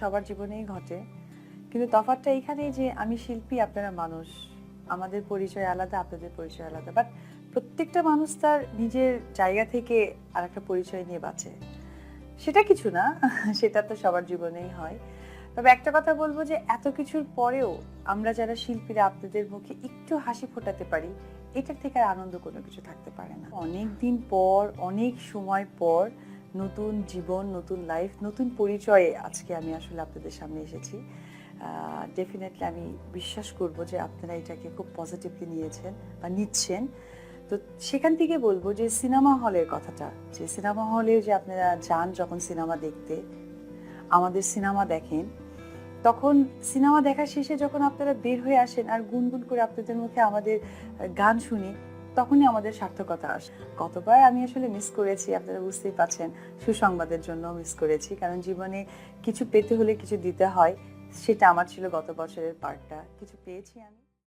সবার জীবনেই ঘটে। কিন্তু তফাৎটা এইখানেই যে আমি শিল্পী, আপনারা মানুষ। আমাদের পরিচয় আলাদা, আপনাদের পরিচয় আলাদা। বাট প্রত্যেকটা মানুষ তার নিজের জায়গা থেকে আর একটা পরিচয় নিয়ে বাঁচে। সেটা কিছু না, সেটা তো সবার জীবনেই হয়। তবে একটা কথা বলব যে এত কিছুর পরেও আমরা যারা শিল্পীরা, আপনাদের মুখে একটু হাসি ফোটাতে পারি, এটার থেকে আর আনন্দ কোনো কিছু থাকতে পারে না। অনেক দিন পর, অনেক সময় পর নতুন জীবন, নতুন লাইফ নতুন পরিচয়ে আজকে আমি আসলে আপনাদের সামনে এসেছি। ডেফিনেটলি আমি বিশ্বাস করব যে আপনারা এটাকে খুব পজিটিভলি নিয়েছেন বা নিচ্ছেন। তো সেখান থেকে বলব যে সিনেমা হলের কথাটা, যে সিনেমা হলে যে আপনারা যান যখন সিনেমা দেখতে, আমাদের সিনেমা দেখেন, তখন সিনেমা দেখা শেষে যখন আপনারা বের হয়ে আসেন আর গুনগুন করে আপনাদের মুখে আমাদের গান শুনি তখনই আমাদের সার্থকতা আসে। কতবার আমি আসলে মিস করেছি, আপনারা বুঝতেই পারছেন, সুসংবাদের জন্য মিস করেছি, কারণ জীবনে কিছু পেতে হলে কিছু দিতে হয়, সেটা আমার ছিল গত বছরের পার্টটা কিছু পেয়েছি আমি।